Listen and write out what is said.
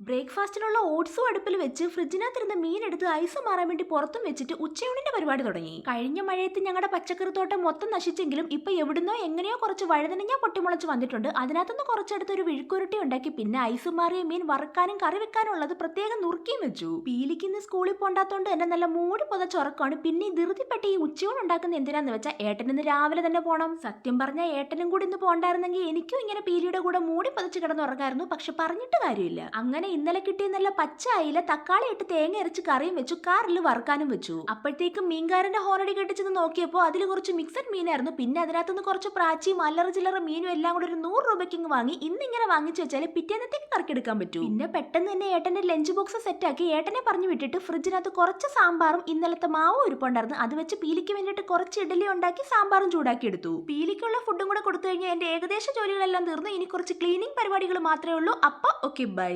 ബ്രേക്ക്ഫാസ്റ്റിനുള്ള ഓട്സും അടുപ്പിൽ വെച്ച് ഫ്രിഡ്ജിനകത്തിരുന്ന് മീൻ എടുത്ത് ഐസ് മാറാൻ വേണ്ടി പുറത്തും വെച്ചിട്ട് ഉച്ചയൂണിന്റെ പരിപാടി തുടങ്ങി. കഴിഞ്ഞ മഴയത്ത് ഞങ്ങളുടെ പച്ചക്കറി തോട്ടം മൊത്തം നശിച്ചെങ്കിലും ഇപ്പൊ എവിടുന്നോ എങ്ങനെയോ കുറച്ച് വഴുതനങ്ങ പൊട്ടിമുളച്ച് വന്നിട്ടുണ്ട്. അതിനകത്തുനിന്ന് കുറച്ചെടുത്ത് ഒരു വിഴുക്കുരുട്ടി ഉണ്ടാക്കി പിന്നെ ഐസ് മാറിയ മീൻ വറുക്കാനും കറി വെക്കാനും ഉള്ളത് പ്രത്യേകം നുറുക്കിയും വെച്ചു. പീലിക്കുന്ന സ്കൂളിൽ പോണ്ടാത്തോണ്ട് തന്നെ നല്ല മൂടി പുതച്ചുറക്കാണ് പിന്നെ ഈ ധൃതിപ്പെട്ട് ഈ ഉച്ചയൂൺ ഉണ്ടാക്കുന്ന എന്തിനാന്ന് വെച്ചാൽ ഏട്ടൻ ഇന്ന് രാവിലെ തന്നെ പോണം. സത്യം പറഞ്ഞ ഏട്ടനും കൂടി ഇന്ന് പോണ്ടായിരുന്നെങ്കിൽ എനിക്കും ഇങ്ങനെ പീലിയുടെ കൂടെ മൂടി പുതച്ച് കിടന്നുറങ്ങായിരുന്നു പക്ഷെ പറഞ്ഞിട്ട് കാര്യമില്ല. അങ്ങനെ ഇന്നലെ കിട്ടിയ നല്ല പച്ച അയില തക്കാളി ഇട്ട് തേങ്ങ അരച്ച് കറിയും വെച്ചു കാറിൽ വറുക്കാനും വെച്ചു. അപ്പോഴത്തേക്കും മീൻകാരന്റെ ഹോണടി കെട്ടിച്ചെന്ന് നോക്കിയപ്പോൾ അതിൽ കുറച്ച് മിക്സഡ് മീനായിരുന്നു. പിന്നെ അതിനകത്തുനിന്ന് കുറച്ച് പ്രാച്ചിയും അല്ലറ ചില്ലറ മീനും എല്ലാം കൂടെ ഒരു നൂറ് രൂപയ്ക്ക് വാങ്ങി ഇന്നിങ്ങനെ വാങ്ങിച്ചു വെച്ചാൽ പിറ്റേന്നത്തേക്ക് കറക്കെടുക്കാൻ പറ്റൂ. പിന്നെ പെട്ടെന്ന് തന്നെ ഏട്ടന്റെ ലഞ്ച് ബോക്സ് സെറ്റാക്കി ഏട്ടനെ പറഞ്ഞു വിട്ടിട്ട് ഫ്രിഡ്ജിനകത്ത് കുറച്ച് സാമ്പാറും ഇന്നലത്തെ മാവും ഒരുപ്പുണ്ടായിരുന്നു. അത് വെച്ച് പീലിക്ക് വേണ്ടിയിട്ട് കുറച്ച് ഇഡലി ഉണ്ടാക്കി സാമ്പാറും ചൂടാക്കി എടുത്തു. പീലിക്കുള്ള ഫുഡും കൂടെ കൊടുത്തു കഴിഞ്ഞാൽ എന്റെ ഏകദേശ ജോലികളെല്ലാം തീർന്നു. ഇനി കുറച്ച് ക്ലീനിങ് പരിപാടികൾ മാത്രമേ ഉള്ളൂ. അപ്പൊ ഓക്കെ ബൈ